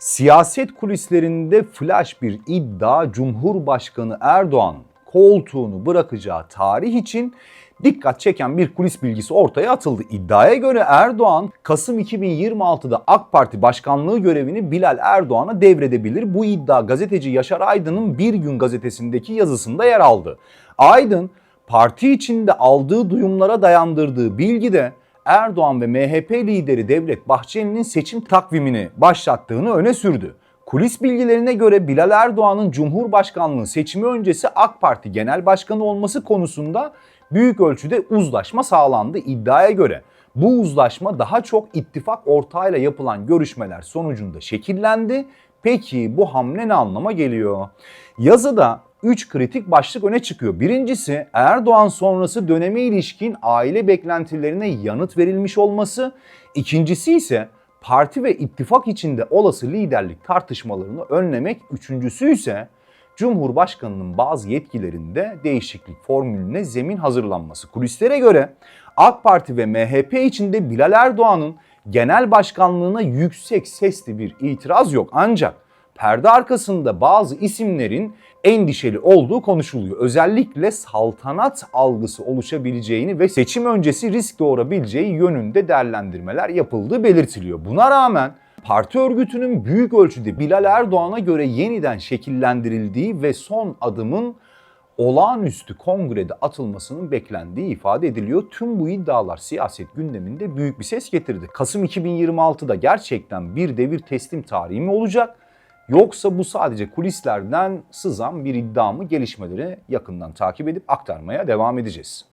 Siyaset kulislerinde flash bir iddia Cumhurbaşkanı Erdoğan koltuğunu bırakacağı tarih için dikkat çeken bir kulis bilgisi ortaya atıldı. İddiaya göre Erdoğan Kasım 2026'da AK Parti başkanlığı görevini Bilal Erdoğan'a devredebilir. Bu iddia gazeteci Yaşar Aydın'ın Bir Gün gazetesindeki yazısında yer aldı. Aydın parti içinde aldığı duyumlara dayandırdığı bilgide Erdoğan ve MHP lideri Devlet Bahçeli'nin seçim takvimini başlattığını öne sürdü. Kulis bilgilerine göre Bilal Erdoğan'ın Cumhurbaşkanlığı seçimi öncesi AK Parti Genel Başkanı olması konusunda büyük ölçüde uzlaşma sağlandı iddiaya göre. Bu uzlaşma daha çok ittifak ortağıyla yapılan görüşmeler sonucunda şekillendi. Peki bu hamle ne anlama geliyor? Yazıda 3 kritik başlık öne çıkıyor. Birincisi Erdoğan sonrası döneme ilişkin aile beklentilerine yanıt verilmiş olması. İkincisi ise parti ve ittifak içinde olası liderlik tartışmalarını önlemek. Üçüncüsü ise Cumhurbaşkanının bazı yetkilerinde değişiklik formülüne zemin hazırlanması. Kulislere göre AK Parti ve MHP içinde Bilal Erdoğan'ın genel başkanlığına yüksek sesli bir itiraz yok. Ancak perde arkasında bazı isimlerin endişeli olduğu konuşuluyor. Özellikle saltanat algısı oluşabileceğini ve seçim öncesi risk doğurabileceği yönünde değerlendirmeler yapıldığı belirtiliyor. Buna rağmen parti örgütünün büyük ölçüde Bilal Erdoğan'a göre yeniden şekillendirildiği ve son adımın olağanüstü kongrede atılmasının beklendiği ifade ediliyor. Tüm bu iddialar siyaset gündeminde büyük bir ses getirdi. Kasım 2026'da gerçekten bir devir teslim tarihi mi olacak? Yoksa bu sadece kulislerden sızan bir iddia mı gelişmeleri yakından takip edip aktarmaya devam edeceğiz.